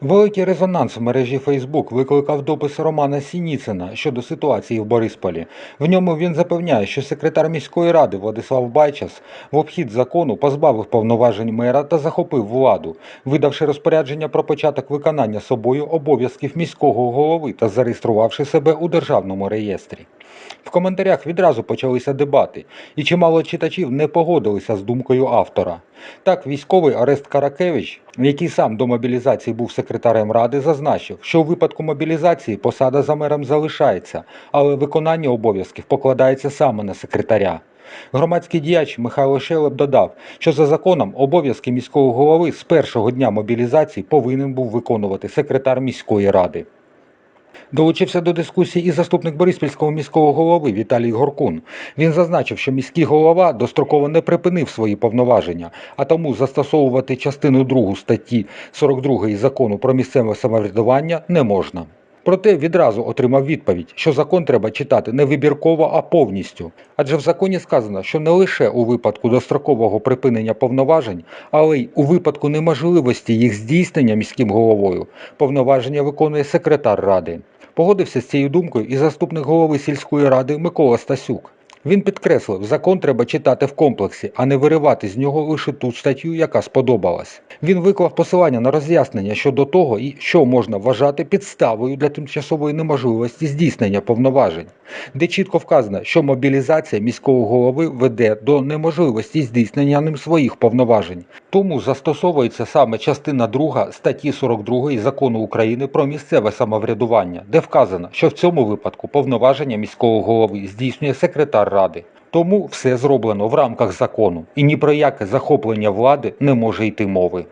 Великий резонанс в мережі Фейсбук викликав допис Романа Сініцина щодо ситуації в Борисполі. В ньому він запевняє, що секретар міської ради Владислав Байчас в обхід закону позбавив повноважень мера та захопив владу, видавши розпорядження про початок виконання собою обов'язків міського голови та зареєструвавши себе у державному реєстрі. В коментарях відразу почалися дебати, і чимало читачів не погодилися з думкою автора. Так, військовий Орест Каракевич, який сам до мобілізації був секретарем ради, зазначив, що у випадку мобілізації посада за мером залишається, але виконання обов'язків покладається саме на секретаря. Громадський діяч Михайло Шелеп додав, що за законом обов'язки міського голови з першого дня мобілізації повинен був виконувати секретар міської ради. Долучився до дискусії і заступник Бориспільського міського голови Віталій Горкун. Він зазначив, що міський голова достроково не припинив свої повноваження, а тому застосовувати частину 2 статті 42 закону про місцеве самоврядування не можна. Проте відразу отримав відповідь, що закон треба читати не вибірково, а повністю. Адже в законі сказано, що не лише у випадку дострокового припинення повноважень, але й у випадку неможливості їх здійснення міським головою повноваження виконує секретар ради. Погодився з цією думкою і заступник голови сільської ради Микола Стасюк. Він підкреслив, закон треба читати в комплексі, а не виривати з нього лише ту статтю, яка сподобалась. Він виклав посилання на роз'яснення щодо того, і що можна вважати підставою для тимчасової неможливості здійснення повноважень, де чітко вказано, що мобілізація міського голови веде до неможливості здійснення ним своїх повноважень. Тому застосовується саме частина 2 статті 42 закону України про місцеве самоврядування, де вказано, що в цьому випадку повноваження міського голови здійснює секретар ради. Тому все зроблено в рамках закону, і ні про яке захоплення влади не може йти мови.